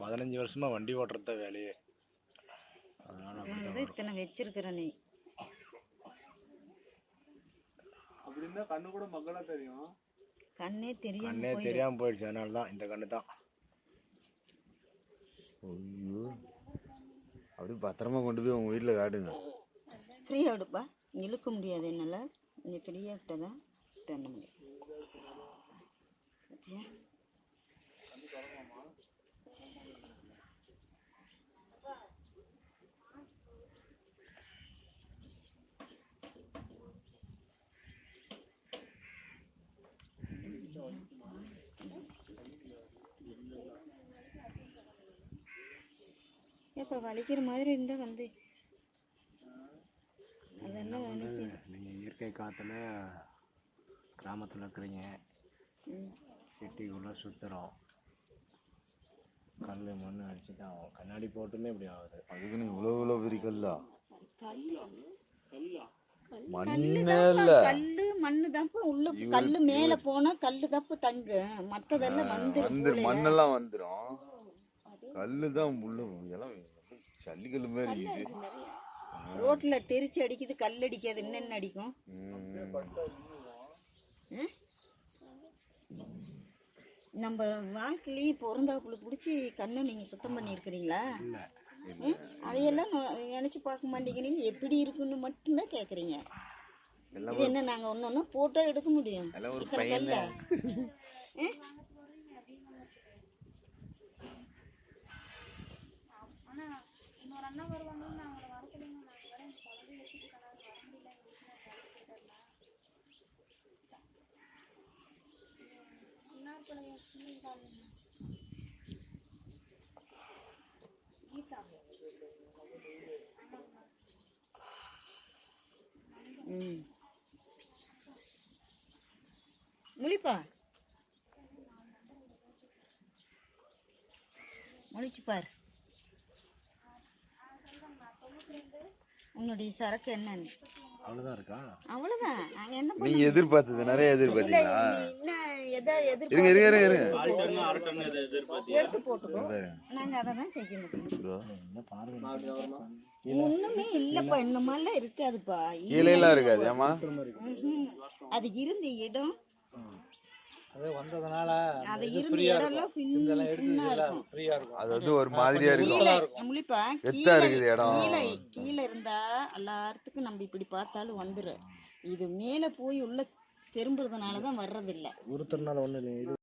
பதினஞ்சு வருஷமா வண்டி ஓட்டுறது வேலையே. அதனால. இத்தனை வச்சிருக்கிற நீ. அப்படி இருந்தா கண்ணு கூட மக்களா தெரியும். கண்ணே தெரியாம கண்ணே போயிடும் தெரியாம போயிடுச்சு அதனால தான் இந்த கண்ணு தான். ஐயோ. அப்படியே பத்திரமா கொண்டு போய் உங்க வீட்டில் காட்டுங்க. ஃப்ரீயா விடுப்பா. இழுக்க முடியாது என்னால. நீ ஃப்ரீயா விட்டதான் பண்ண முடியும்? ஏப்பா வலிக்கிற மாதிரி இருந்தா வந்து. அதெல்லாம் வலிக்கு நீங்கள் இயற்கை காற்றுல கிராமத்தில் இருக்கிறீங்க. சிட்டிக்குள்ளே சுற்றுறோம் கல் மண் அடிச்சு தான் ஆகும். கண்ணாடி போட்டுமே இப்படி ஆகுது. அதுக்குன்னு இவ்வளோ இவ்வளோ பெரிய கல்லா கல்லா. மண்ணே தான்ப்பா உள்ள கல்லு மேல போனா கல்லு தான்ப்பா தங்கு. மத்ததெல்லாம் வந்து வந்து மண்ணெல்லாம் வந்துடும் கல்லு தான் உள்ள எல்லாம் சல்லிக்கல் மாதிரி இருக்குது ரோட்ல தெரிச்சு அடிக்குது கல் அடிக்காது என்னென்ன அடிக்கும்? நம்ம வாழ்க்கையிலேயே பிறந்தாப்புல பிடிச்சி கண்ணை நீங்க சுத்தம் பண்ணியிருக்கிறீங்களா? அதையெல்லாம் நினைச்சு பார்க்க மாட்டேங்கிறீங்க. எப்படி இருக்குன்னு மட்டும்தான் இது என்ன நாங்க ஒன்னு ஒன்னு போட்டோ எடுக்க முடியும் எல்லாம் ஒரு இருக்கிற பையன் கல்ல. ம்? இன்னொரு அண்ணா வருவாங்க நான் அவங்கள வர சொல்லுங்க நான் வரேன் எனக்கு குழந்தைய வச்சுட்டு வர முடியல. எங்க வீட்டுல கீதா. ம். முழிப்பா. முழிச்சு பார். உன்னுடைய சரக்கு என்னன்னு? அவ்வளோதான் இருக்கா? அவ்வளவுதான். நாங்க என்ன நீங்க பண்ண எதிர்பார்த்தது நிறைய எதிர்பார்த்தீங்களா? நீ என்ன எதை இருங்க இருங்க இருங்க இருங்க. எடுத்து போட்டுக்கோ. நாங்க அதை தான் செய்ய முடியும். ஒண்ணுமே இல்லப்பா இந்த மாதிரிலாம் இருக்காதுப்பா. கீழே எல்லாம் இருக்காது ஏமா. அது இருந்த இடம் அது வந்ததுனால அது இடம்லாம் இருக்கும். ஃப்ரீயா இருக்கும். அது வந்து ஒரு மாதிரியா இருக்கும். கீழே முழிப்பா எத்தா கீழே இருக்குது இடம். கீழே கீழே இருந்தா எல்லாத்துக்கும் நம்ம இப்படி பார்த்தாலும் வந்துரும். இது மேலே போய் உள்ள திரும்புறதுனால தான் வர்றதில்லை இல்லை இது